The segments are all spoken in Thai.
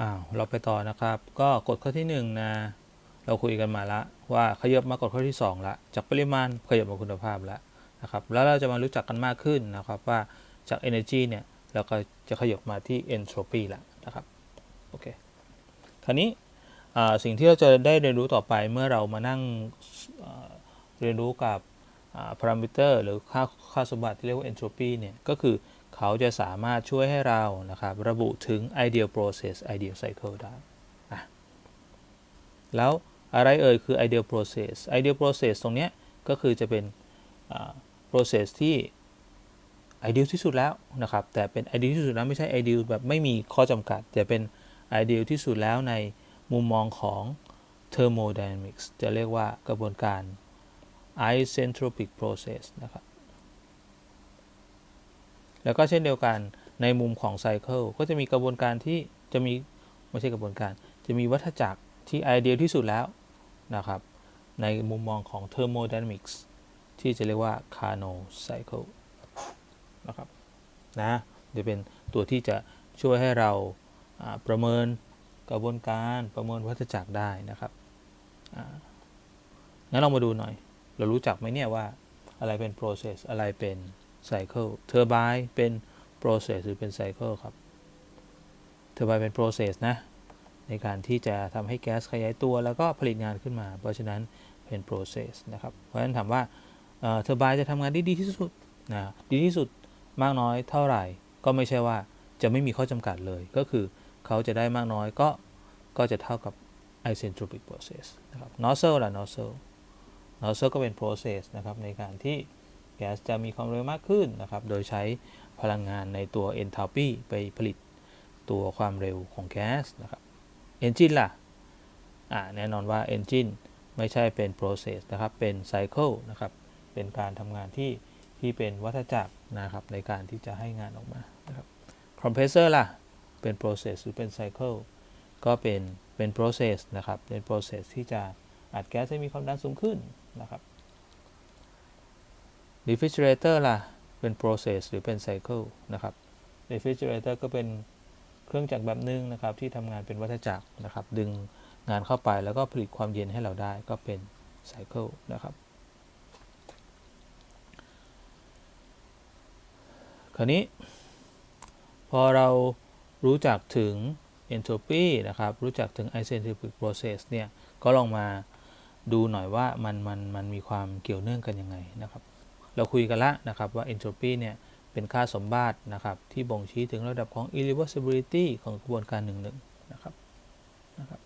อ้าวเราไปต่อนะครับ ก็กฎข้อที่1นะเราคุยกันมาละว่าขยับมากฎข้อที่2ละจากปริมาณขยับมาคุณภาพล้วนะครับแล้วเราจะมารู้จักกันมากขึ้นนะครับว่าจาก energy เนี่ยเราก็จะขยับมาที่ entropy ละนะครับโอเคคราวนี้สิ่งที่เราจะได้เรียนรู้ต่อไปเมื่อเรามานั่งเรียนรู้กับพารามิเตอร์หรือค่าค่าสมบัติที่เรียกว่า entropy เนี่ยก็คือ เขาจะสามารถช่วยให้เรานะครับระบุถึง ideal process ideal cycle ได้อะแล้วอะไรเอ่ยคือ ideal process ideal process ตรงเนี้ยก็คือจะเป็นอ่า process ที่ ideal ที่สุดแล้วนะครับ แต่เป็น ideal ที่สุดแล้วไม่ใช่ ideal แบบไม่มีข้อจำกัด แต่เป็น ideal ที่สุดแล้วในมุมมองของ thermodynamics จะเรียกว่ากระบวนการ isentropic process นะครับ แล้วก็เช่นเดียวกันในมุมของ cycle ก็จะมีกระบวนการที่จะมีไม่ใช่กระบวนการ จะมีวัฏจักรที่ ideal ที่สุดแล้วนะครับ ในมุมมองของ thermodynamics ที่จะเรียกว่า Carnot cycle นะครับนะจะเป็นตัวที่จะช่วยให้เราประเมินกระบวนการประเมินวัฏจักรได้นะครับงั้นเรามาดูหน่อย เรารู้จักไหมเนี่ยว่าอะไรเป็น process อะไรเป็น cycle turbine เป็น process หรือเป็น cycle ครับ turbine เป็น process นะ ในการที่จะทำให้แก๊สขยายตัวแล้วก็ผลิตงานขึ้นมา เพราะฉะนั้นเป็น process นะครับ เพราะฉะนั้นถามว่าเทอร์บายจะทำงานได้ดีที่สุดนะดีที่สุดมากน้อยเท่าไหร่ ก็ไม่ใช่ว่าจะไม่มีข้อจำกัดเลย ก็คือเขาจะได้มากน้อยก็ก็จะเท่ากับ isentropic process นะครับ nozzle ล่ะ nozzle nozzle ก็เป็น process นะครับในการที่ แก๊สจะมีความเร็วมากขึ้นนะครับ โดยใช้พลังงานในตัว enthalpy ไปผลิตตัวความเร็วของแก๊สนะครับ engine ล่ะอ่าแน่นอนว่า engine ไม่ใช่เป็น process นะครับ เป็น cycle นะครับ เป็นการทำงานที่ที่เป็นวัฏจักรนะครับในการที่จะให้งานออกมานะครับ compressor ล่ะ เป็น process หรือเป็น cycle ก็เป็นเป็น process นะครับ เป็น process ที่จะอัดแก๊สให้มีความดันสูงขึ้นนะครับ refrigerator ล่ะ เป็น process หรือเป็น cycle นะครับ refrigerator ก็เป็นเครื่องจักรแบบหนึงนะครับ ที่ทำงานเป็นวัฏจักรนะครับ ดึงงานเข้าไปแล้วก็ผลิตความเย็นให้เราได้ก็เป็น cycle นะครับคราวนี้ พอเรารู้จักถึง entropy นะครับ รู้จักถึง isentropic process เนี่ย ก็ลองมาดูหน่อยว่ามันมันมันมีความเกี่ยวเนื่องกันยังไงนะครับ เราคุยกันละนะครับว่า entropy เนี่ยเป็นค่าสมบัตินะครับที่บ่งชี้ถึงระดับของ irreversibility ของกระบวนการหนึ่งหนึ่งนะครับนะครับ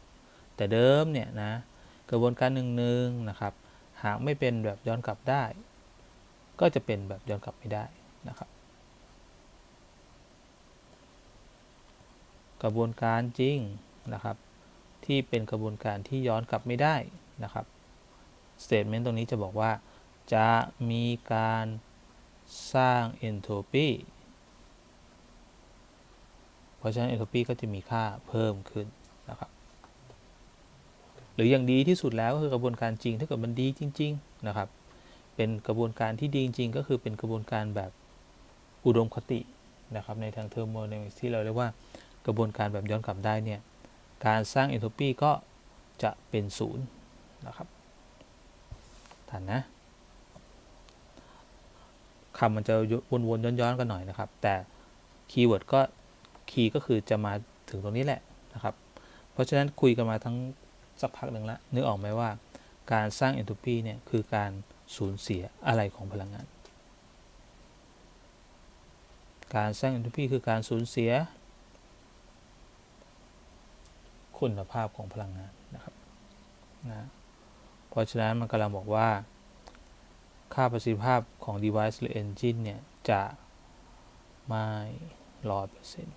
แต่เดิมเนี่ยนะกระบวนการหนึ่งหนึ่งนะครับหากไม่เป็นแบบย้อนกลับได้ ก็จะเป็นแบบย้อนกลับไม่ได้นะครับกระบวนการจริงนะครับ ที่เป็นกระบวนการที่ย้อนกลับไม่ได้นะครับ statement ตรงนี้จะบอกว่า จะมีการสร้าง entropy เพราะฉะนั้น entropy ก็จะมีค่าเพิ่มขึ้นนะครับ หรืออย่างดีที่สุดแล้วก็คือกระบวนการจริงถ้าเกิดมันดีจริง ๆ นะครับ เป็นกระบวนการที่ดีจริง ๆ ก็คือเป็นกระบวนการแบบอุดมคตินะครับ ในทางเทอร์โมไดนามิกส์ที่เราเรียกว่ากระบวนการแบบย้อนกลับได้เนี่ย การสร้าง entropy ก็จะเป็นศูนย์นะครับ ทันนะ คำมันจะวนๆย้อนๆกันหน่อยนะครับ แต่คีย์เวิร์ดก็คีย์ก็คือจะมาถึงตรงนี้แหละนะครับ เพราะฉะนั้นคุยกันมาทั้งสักพักหนึ่งแล้วนึกออกไหมว่าการสร้าง entropy เนี่ยคือการสูญเสียอะไรของพลังงาน การสร้าง entropy คือการสูญเสีย คุณภาพของพลังงานนะครับนะเพราะฉะนั้นมันกำลังบอกว่า ค่าประสิทธิภาพของ device หรือ engine เนี่ย จะไม่ร้อยเปอร์เซ็นต์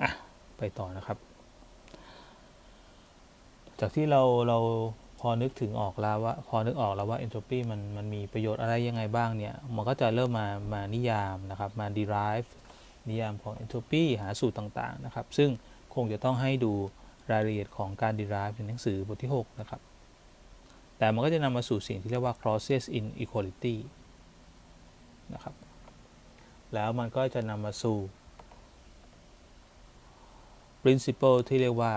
อะ ไปต่อนะครับ จากที่เราเราพอนึกถึงออกแล้วว่า พอนึกออกแล้วว่า entropy มันมันมีประโยชน์อะไรยังไงบ้างเนี่ย มันก็จะเริ่มมามานิยามนะครับ มา derive นิยามของ entropy หาสูตรต่าง ๆ นะครับ ซึ่งคงจะต้องให้ดูรายละเอียดของการ derive ในหนังสือบทที่ 6 นะครับ แต่มันก็จะนำมาสู่สิ่งที่เรียกว่า process inequality นะครับ แล้วมันก็จะนำมาสู่ principle ที่เรียกว่า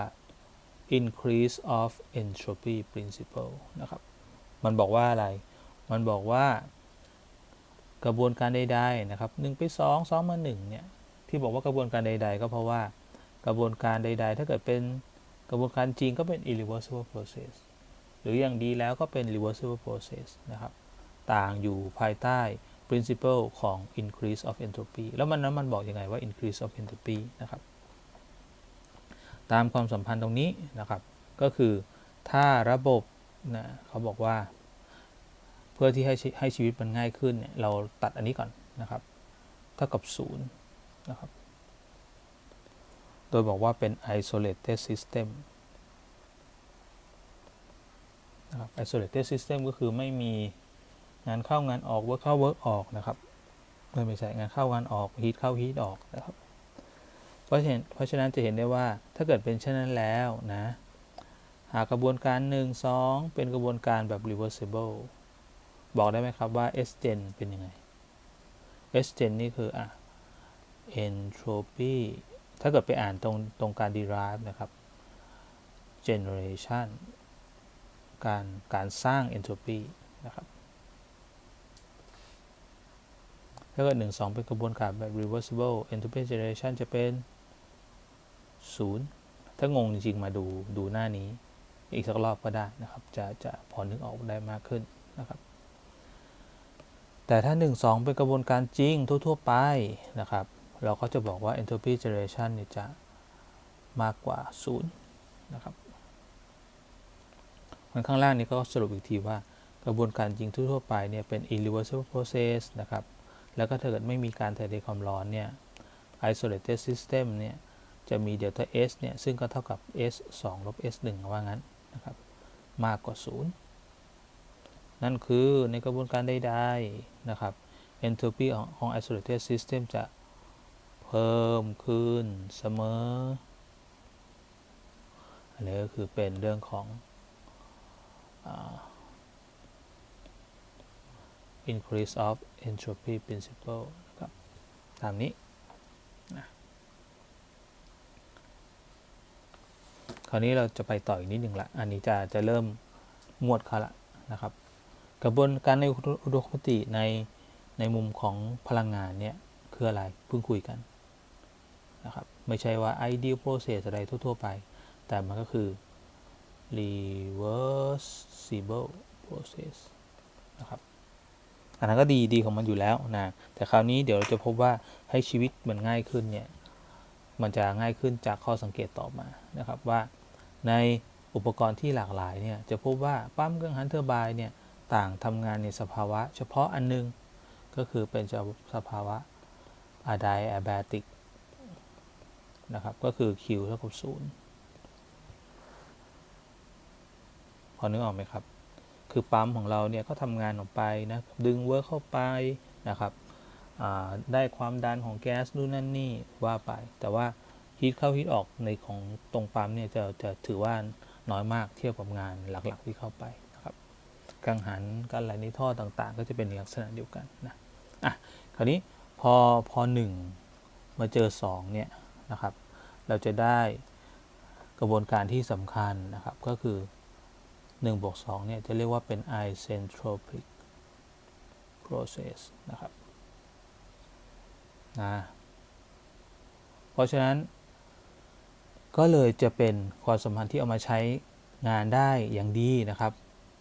increase of entropy principle นะครับ มันบอกว่าอะไร มันบอกว่ากระบวนการใดๆนะครับ1ไป2 2มา1เนี่ย ที่บอกว่ากระบวนการใด ๆ ก็เพราะว่ากระบวนการใด ๆ ถ้าเกิดเป็นกระบวนการจริงก็เป็น irreversible process หรืออย่างดีแล้วก็เป็น reversible process นะครับ ต่างอยู่ภายใต้ principle ของ increase of entropy แล้วมันนั้นมันบอกยังไงว่า increase of entropy นะครับ ตามความสัมพันธ์ตรงนี้นะครับ ก็คือถ้าระบบนะเขาบอกว่า เพื่อที่ให้ให้ชีวิตมันง่ายขึ้นเนี่ยเราตัดอันนี้ก่อนนะครับเท่ากับ0นะครับ โดยบอกว่าเป็น isolated system นะครับ isolated system ก็คือไม่มีงานเข้างานออก work เข้า work ออกนะครับไม่ไม่ใช่งานเข้างานออก heat เข้า heat ออกนะครับ เพราะฉะนั้นเพราะฉะนั้นจะเห็นได้ว่าถ้าเกิดเป็นเช่นนั้นแล้วนะ หากกระบวนการ 1 2 เป็นกระบวนการแบบ reversible บอกได้ไหมครับว่า S gen เป็นยังไง S gen นี่คืออะ entropy ถ้าเกิดไปอ่านตรงตรงการ derive นะครับ generation การการสร้าง entropy นะครับถ้าเกิด1 2 เป็นกระบวนการแบบ reversible entropy generation จะเป็น 0 ถ้างงจริง ๆ มาดูดูหน้านี้ อีกสักรอบก็ได้นะครับ จะจะพอนึกออกได้มากขึ้นนะครับ แต่ถ้า 1 2 เป็นกระบวนการจริงทั่ว ๆ ไปนะครับ เราก็จะบอกว่า entropy generation เนี่ยจะมากกว่า 0 นะครับันข้างล่างนี้ก็สรุปอีกทีว่ากระบวนการจริงทั่วไปเนี่ยเป็น irreversible process นะครับ แล้วก็ถ้าเกิดไม่มีการถ่ายเทความร้อนเนี่ย isolated system เนี่ยจะมี delta S เนี่ย ซึ่งก็เท่ากับ S 2ลบ S 1ว่างั้นนะครับ มากกว่า 0 นั่นคือในกระบวนการใดๆนะครับ entropy ของของ isolated system จะเพิ่มขึ้นเสมอ อันนี้ก็คือเป็นเรื่องของ increase of entropy principle นะครับตามนี้นะคราวนี้เราจะไปต่ออีกนิดหนึ่งละ อันนี้จะจะเริ่มงวดเขาละนะครับ กระบวนการในอุดมคติในในมุมของพลังงานเนี่ย คืออะไรเพิ่งคุยกันนะครับ ไม่ใช่ว่า ideal process อะไรทั่ว ๆ ไป แต่มันก็คือ reversible process นะครับอันนั้นก็ดีดีของมันอยู่แล้วนะแต่คราวนี้เดี๋ยวเราจะพบว่าให้ชีวิตมันง่ายขึ้นเนี่ยมันจะง่ายขึ้นจากข้อสังเกตต่อมานะครับว่าในอุปกรณ์ที่หลากหลายเนี่ยจะพบว่าปั้มเครื่องฮันเทอร์บายเนี่ยต่างทำงานในสภาวะ เฉพาะอันนึง ก็คือเป็นสภาวะอะไดแอบติกนะครับก็คือ Q เท่ากับ0 พอนึกออกไหมครับ คือปั๊มของเราเนี่ยก็ทำงานออกไปนะดึงเวิร์กเข้าไปนะครับได้ความดันของแก๊สนู่นนั่นนี่ว่าไป แต่ว่าฮีทเข้าฮีทออกในของตรงปั๊มเนี่ยจะจะถือว่าน้อยมากเทียบกับงานหลักๆที่เข้าไปนะครับกังหันการไหลในท่อต่างๆ ก็จะเป็นลักษณะเดียวกันนะอะคราวนี้พอพอหนึ่งมาเจอ2เนี่ยนะครับ เราจะได้กระบวนการที่สำคัญนะครับก็คือ 1บวก2เนี่ยจะเรียกว่าเป็น isentropic process นะครับนะเพราะฉะนั้น ก็เลยจะเป็นความสัมพันธ์ที่เอามาใช้งานได้อย่างดีนะครับ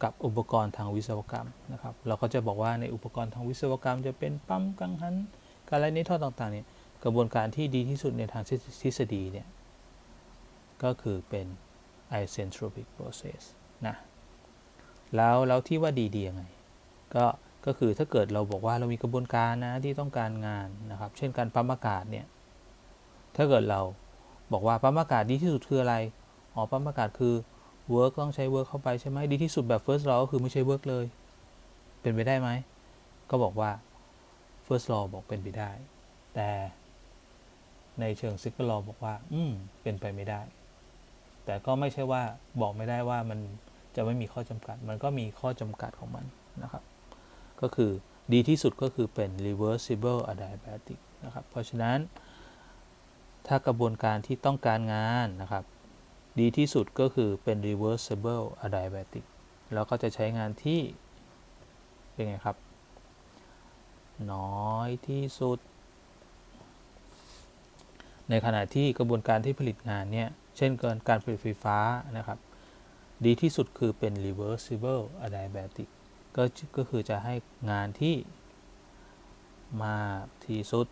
กับอุปกรณ์ทางวิศวกรรมนะครับ เราก็จะบอกว่าในอุปกรณ์ทางวิศวกรรม จะเป็นปั๊มกังหันการไล่ในท่อต่างๆเนี่ยกระบวนการที่ดีที่สุดในทางทฤษฎีเนี่ยก็คือเป็น isentropic process นะแล้วแล้วที่ว่าดีดียังไงก็ก็คือถ้าเกิดเราบอกว่าเรามีกระบวนการนะที่ต้องการงานนะครับ เช่นการปั๊มอากาศเนี่ยถ้าเกิดเราบอกว่าปั๊มอากาศดีที่สุดคืออะไรอ๋อปั๊มอากาศคือ work ต้องใช้ work เข้าไปใช่ไหมดีที่สุดแบบ first law ก็คือไม่ใช้ work เลย เป็นไปได้ไหม ก็บอกว่า first law บอกเป็นไปได้ แต่ในเชิง second law บอกว่า อืม เป็นไปไม่ได้ แต่ก็ไม่ใช่ว่าบอกไม่ได้ว่ามันจะไม่มีข้อจำกัด มันก็มีข้อจำกัดของมันนะครับ ก็คือดีที่สุดก็คือเป็น reversible adiabatic นะครับ เพราะฉะนั้น ถ้ากระบวนการที่ต้องการงานนะครับ ดีที่สุดก็คือเป็น reversible adiabatic แล้วก็จะใช้งานที่เป็นไงครับ น้อยที่สุด ในขณะที่กระบวนการที่ผลิตงานเนี่ย เช่นเกินการผลิตไฟฟ้านะครับ ดีที่สุดคือเป็น reversible adiabatic ก็ก็คือจะให้งานที่มากที่สุด